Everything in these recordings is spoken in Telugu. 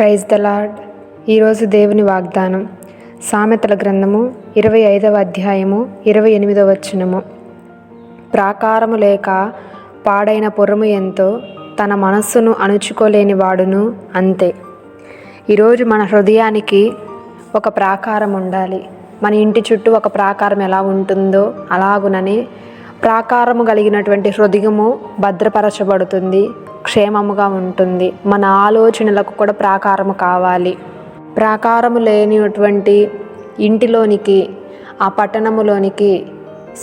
ప్రైజ్ ద లాడ్ ఈరోజు దేవుని వాగ్దానం. సామెతల గ్రంథము ఇరవై ఐదవ అధ్యాయము ఇరవై ఎనిమిదవ వచనము. ప్రాకారము లేక పాడైన పురము ఎంతో తన మనస్సును అణుచుకోలేని వాడును అంతే. ఈరోజు మన హృదయానికి ఒక ప్రాకారం ఉండాలి. మన ఇంటి చుట్టూ ఒక ప్రాకారం ఎలా ఉంటుందో అలాగునని ప్రాకారము కలిగినటువంటి హృదయము భద్రపరచబడుతుంది క్షేమముగా ఉంటుంది. మన ఆలోచనలకు కూడా ప్రాకారము కావాలి. ప్రాకారము లేనిటువంటి ఇంటిలోనికి ఆ పట్టణములోనికి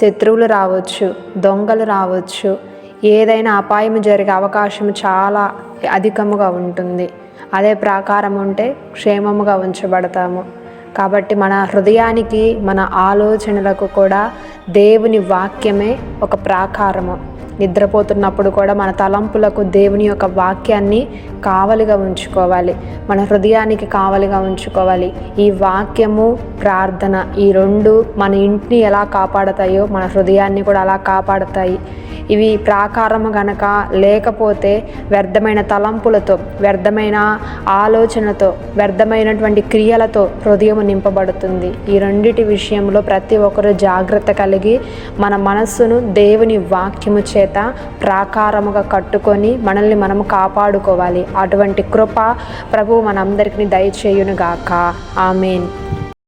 శత్రువులు రావచ్చు దొంగలు రావచ్చు. ఏదైనా అపాయం జరిగే అవకాశం చాలా అధికముగా ఉంటుంది. అదే ప్రాకారం ఉంటే క్షేమముగా ఉంచబడతాము. కాబట్టి మన హృదయానికి మన ఆలోచనలకు కూడా దేవుని వాక్యమే ఒక ప్రాకారము. నిద్రపోతున్నప్పుడు కూడా మన తలంపులకు దేవుని యొక్క వాక్యాన్ని కావలిగా ఉంచుకోవాలి. మన హృదయానికి కావలిగా ఉంచుకోవాలి. ఈ వాక్యము ప్రార్థన ఈ రెండు మన ఇంటిని ఎలా కాపాడతాయో మన హృదయాన్ని కూడా అలా కాపాడతాయి. ఇవి ప్రాకారము గనక లేకపోతే వ్యర్థమైన తలంపులతో వ్యర్థమైన ఆలోచనతో వ్యర్థమైనటువంటి క్రియలతో హృదయం నింపబడుతుంది. ఈ రెండిటి విషయంలో ప్రతి ఒక్కరు జాగ్రత్త కలిగి మన మనస్సును దేవుని వాక్యము చేత ప్రాకారముగా కట్టుకొని మనల్ని మనము కాపాడుకోవాలి. అటువంటి కృప ప్రభు మనందరికీ దయచేయునుగాక. ఆమెన్.